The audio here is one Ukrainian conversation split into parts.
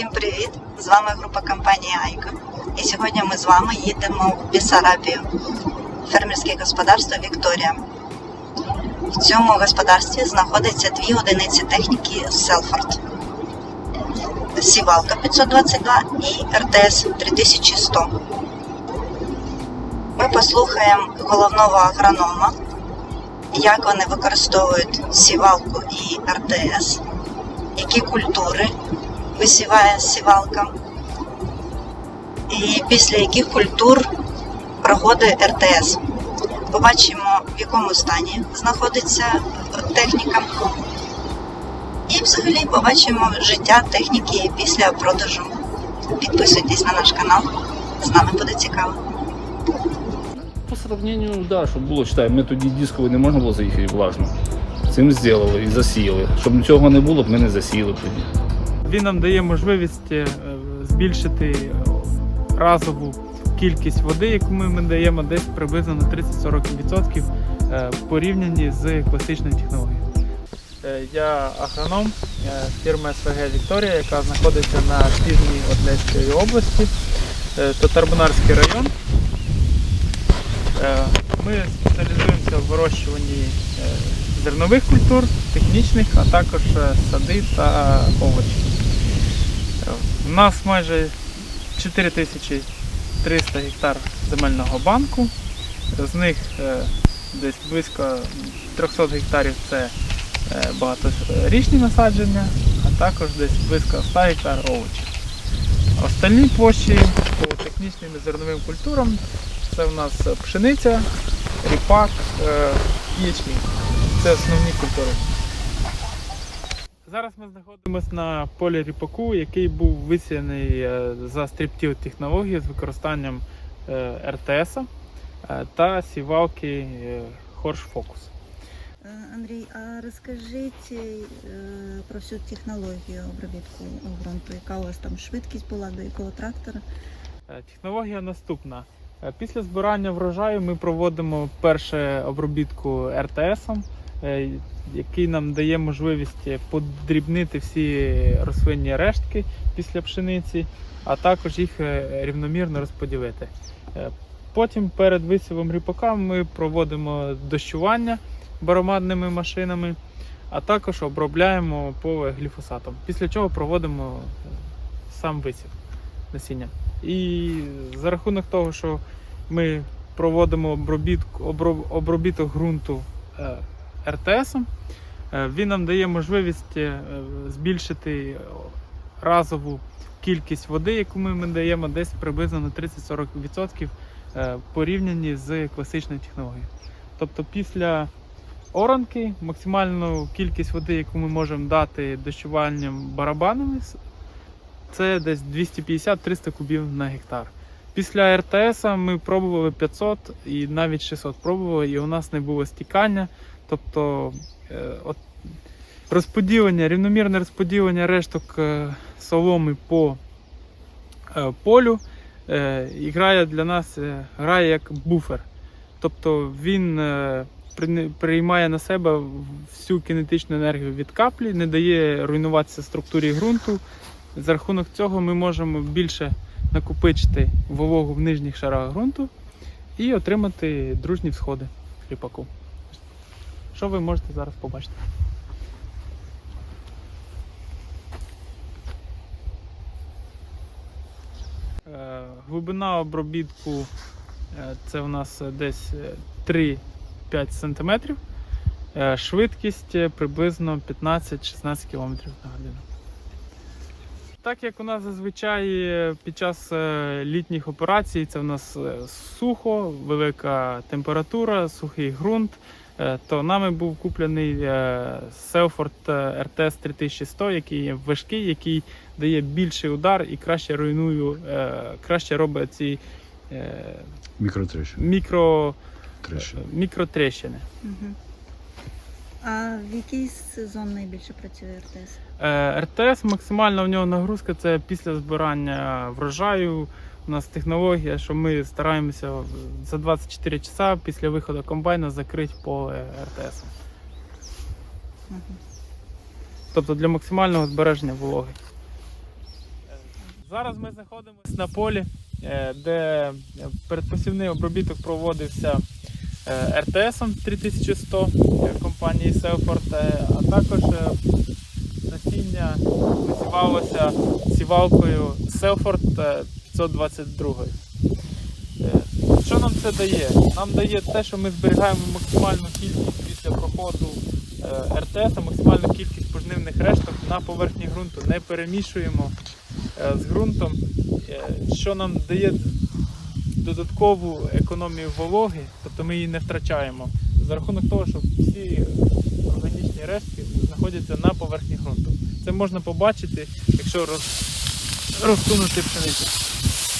Всім привіт! З вами група компанії Айка. І сьогодні ми з вами їдемо в Бісарабію, фермерське господарство Вікторія. В цьому господарстві знаходиться дві одиниці техніки Селфорд. Сівалка 522 і РТС 3100. Ми послухаємо головного агронома, як вони використовують сівалку і РТС, які культури висіває сівалка, і після яких культур проходить РТС. Побачимо, в якому стані знаходиться техніка. І взагалі побачимо життя техніки після продажу. Підписуйтесь на наш канал, з нами буде цікаво. По сравнению, да, щоб було, читай, ми тоді дисковий не можна було заїхати влажно. Цим зробили і засіяли. Щоб цього не було, б ми не засіяли тоді. Він нам дає можливість е, збільшити е, разову кількість води, яку ми даємо десь приблизно на 30-40% е, порівнянні з класичною технологією. Я агроном фірми СВГ Вікторія, яка знаходиться на півдні Одеської області, Татарбунарський район. Ми спеціалізуємося в вирощуванні зернових культур, технічних, а також сади та овочі. У нас майже 4300 гектар земельного банку, з них е, десь близько 300 гектарів це е, багаторічні насадження, а також десь близько 100 гектар овочі. Остальні площі по технічним і зерновим культурам це у нас пшениця, ріпак, е, ячмінь. Це основні культури. Зараз ми знаходимося на полі ріпаку, який був висіяний е, за стріптів технології з використанням е, РТС та сівалки е, Focus. Е, Андрій, а розкажіть е, про всю технологію обробітку ґрунту, яка у вас там швидкість була до якого трактора? Е, Технологія наступна. Е, Після збирання врожаю ми проводимо перше обробітку РТСом, е, який нам дає можливість подрібнити всі рослинні рештки після пшениці, а також їх е, рівномірно розподілити. Е, Потім перед висівом ріпака ми проводимо дощування баромадними машинами, а також обробляємо поле гліфосатом. Після чого проводимо е, сам висів насіння. І за рахунок того, що ми проводимо обробітку, обробіток ґрунту РТСом, е, він нам дає можливість е, збільшити разову кількість води, яку ми, даємо десь приблизно на 30-40% е, порівнянні з класичною технологією. Тобто після оранки максимальну кількість води, яку ми можемо дати дощуванням барабанами, це десь 250-300 кубів на гектар. Після РТС ми пробували 500 і навіть 600 пробували, і у нас не було стікання. Тобто е, от, розподілення, рівномірне розподілення решток е, соломи по е, полю і грає для нас грає як буфер. Тобто він приймає на себе всю кінетичну енергію від каплі, не дає руйнуватися структурі ґрунту. За рахунок цього ми можемо більше накопичити вологу в нижніх шарах ґрунту і отримати дружні всходи ріпаку. Що ви можете зараз побачити? Е, Глибина обробітку е, це у нас десь е, 3-5 см. Е, Швидкість е, приблизно 15-16 км на годину. Так як у нас зазвичай під час літніх операцій це в нас сухо, велика температура, сухий ґрунт, то нами був куплений е, Селфорд RTS 3100, який є важкий, який дає більший удар і краще руйнує, е, краще робить ці е, Мікротрещини. мікро, Трещини. мікротрещини. Угу. А в який сезон найбільше працює РТС? Е, РТС максимальна в нього нагрузка це після збирання врожаю. У нас технологія, що ми стараємося за 24 часа після виходу комбайна закрити поле РТС. Тобто для максимального збереження вологи. Зараз ми знаходимося на полі, е, де передпосівний обробіток проводився е, РТСом 3100 е, компанії Селфорд, а також насіння висівалося сівалкою Селфорд 522. Е, Що нам це дає? Нам дає те, що ми зберігаємо максимальну кількість після проходу е, РТС, максимальну кількість пожнивних решток на поверхні ґрунту, не перемішуємо е, з ґрунтом, що нам дає додаткову економію вологи, тобто ми її не втрачаємо за рахунок того, що всі органічні рештки знаходяться на поверхні ґрунту. Це можна побачити, якщо роз, розсунути пшеницю.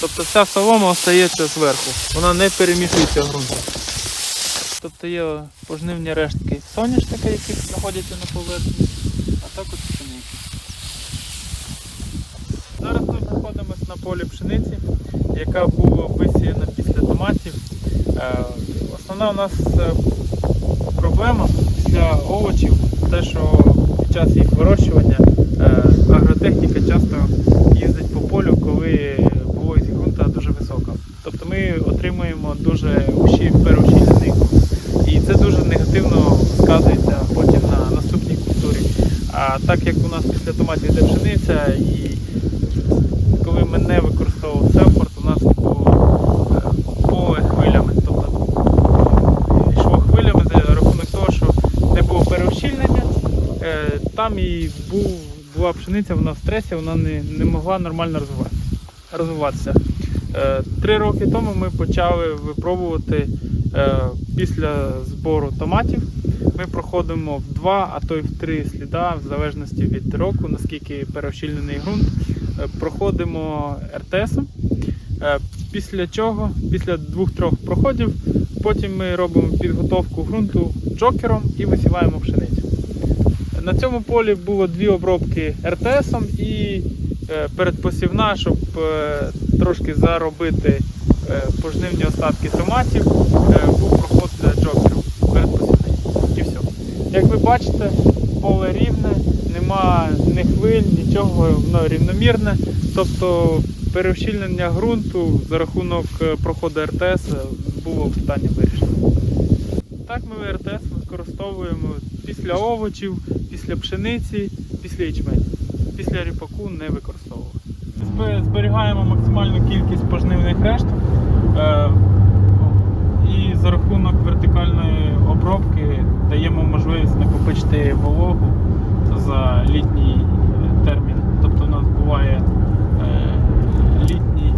Тобто вся солома остається зверху, вона не перемішується ґрунтом. Тобто є пожнивні рештки соняшника, які знаходяться на поверхні, а також пшениці. Зараз ми знаходимося на полі пшениці, яка була висіяна після томатів. Е, Основна у нас е, проблема після овочів, те, що під час їх вирощування е, агротехніка часто їздить по полю, коли вологість ґрунту дуже висока. Тобто ми отримуємо дуже переущільнений ґрунт. І це дуже негативно сказується потім на наступній культурі. А так як у нас після томатів йде пшениця, і коли ми не використовували селфорд, у нас було е, поле хвилями. Тобто йшло хвилями за рахунок того, що не було переущільнення, е, там і був, була пшениця, вона в стресі, вона не, не могла нормально розвиватися. Е, Три роки тому ми почали випробувати е, після збору томатів. Ми проходимо в два, а то й в три сліда, в залежності від року, наскільки переощільнений ґрунт. Е, Проходимо РТСом. Е, Після чого, після двох-трьох проходів, потім ми робимо підготовку ґрунту джокером і висіваємо пшеницю. На цьому полі було дві обробки РТСом і передпосівна, щоб е, трошки заробити е, пожнивні остатки томатів, е, був проход е, джокером передпосівний. І все. Як ви бачите, поле рівне, нема ні хвиль, нічого, воно рівномірне. Тобто переущільнення ґрунту за рахунок е, проходу РТС е, було питання вирішено. Так ми РТС використовуємо після овочів, після пшениці, після ячменю. Після ріпаку не використовуємо. Зберігаємо максимальну кількість пожнивних решток. е, І за рахунок вертикальної обробки даємо можливість накопичити вологу за літній е, термін. Тобто у нас буває е, літні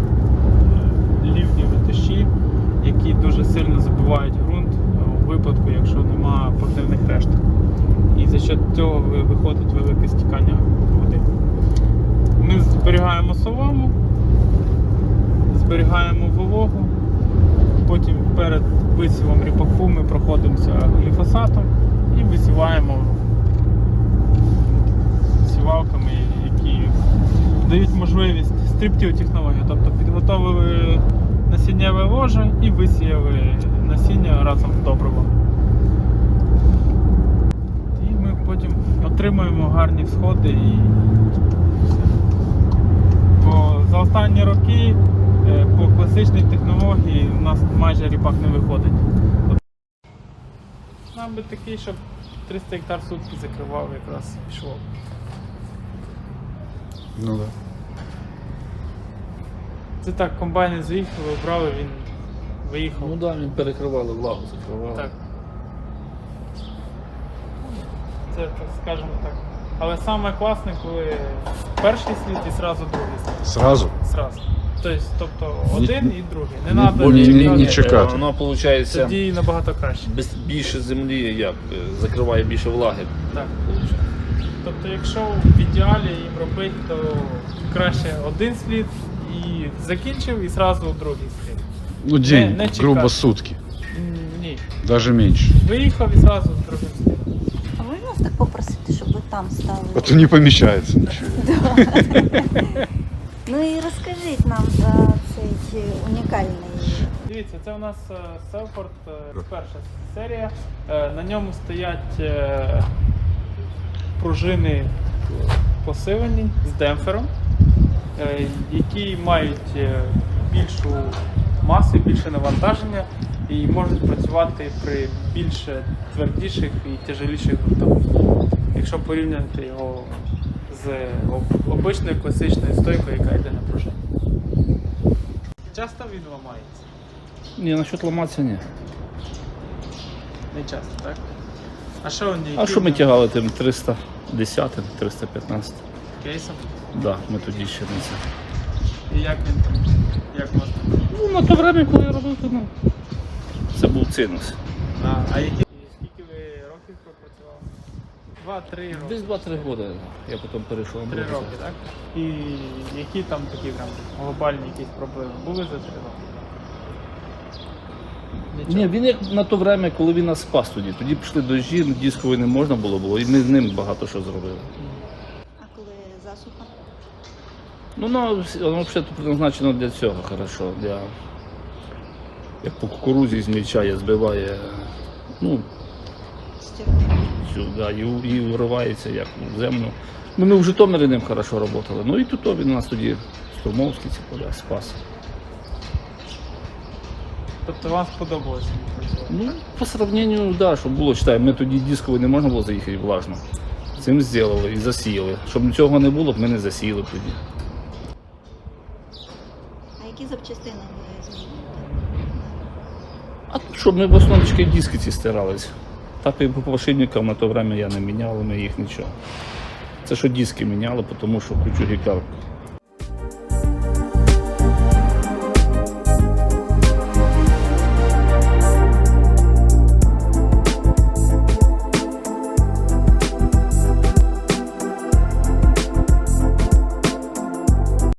лівні витощі, які дуже сильно забивають ґрунт у випадку, якщо нема пожнивних решток. І за счет цього виходить велике стікання води. Ми зберігаємо солому, зберігаємо вологу. Потім перед висівом ріпаку ми проходимося гліфосатом і висіваємо сівалками, які дають можливість стриптів технології, тобто підготовили насіннєве ложе і висіяли насіння разом з добривом. І ми потім отримуємо гарні всходи і. Бо за останні роки по класичній технології у нас майже ріпак не виходить. Нам би такий, щоб 300 гектар сутки закривав якраз пішло. Ну да. Це так, комбайни заїхали, обрали, він виїхав. Ну так, да, він перекривали влагу, закривали. Так. Це, так скажемо так. Але саме класне, коли перший слід і зразу другий слід. Сразу? Зразу. Тобто, тобто один і другий. Не Ні- треба ні- ні- чекати. ні чекати. Воно виходить Тоді набагато краще. без більше землі, як е, закриває більше влаги. Так. Тобто, якщо в ідеалі їм робити, то краще один слід і закінчив, і зразу другий слід. Ну, день, не чекать. грубо сутки. М, Ні. Даже меньше. Виїхав і зразу другим слідом. А вас так попросити, щоб ви там стали? А то не помещается ничего. Ну і розкажіть нам за цей унікальний. Дивіться, це у нас е, Селфорд, е, перша серія. Е, На ньому стоять пружини посилені з демпфером. які мають більшу масу, більше навантаження і можуть працювати при більш твердіших і тяжеліших ґрунтах. Якщо порівняти його з об- обичною класичною стойкою, яка йде на пружині. Часто він ламається? Ні, насчет ламатися ні. Не часто, так? А що він А що ми тягали тим 310, 315? кейсом? Да, ми тоді ще не це. І як він там? Як можна? Ну, на то время, коли я робив, то ну, це був цинус. А, а які, і скільки ви років пропрацювали? Два-три роки. Десь 2-3 роки я потім перейшов на Три роки, так? І які там такі прям глобальні якісь проблеми були за три роки? Нічого. Ні, він як на то время, коли він нас спас тоді. Тоді пішли дощі, дискової не можна було, було, і ми з ним багато що зробили. А коли засуха? Ну, воно, воно взагалі призначено для цього, хорошо. Для, як по кукурузі змільчає, збиває, ну, Стірка. Да, і, і уривається як в землю. Ну, ми в Житомирі ним хорошо працювали. Ну і тут він у нас тоді Струмовський ці поля спас. Тобто вам сподобалося? Ну, по сравненню, да, щоб було, читай, ми тоді дисковий не можна було заїхати влажно. Цим зробили і засіяли. Щоб цього не було, б ми не засіяли б тоді. А які запчастини ви змінюєте? А тут, щоб ми в основному диски ці стирались. Так і по пошипникам на то время я не міняв, ми їх нічого. Це що диски міняли, тому що кучу гектар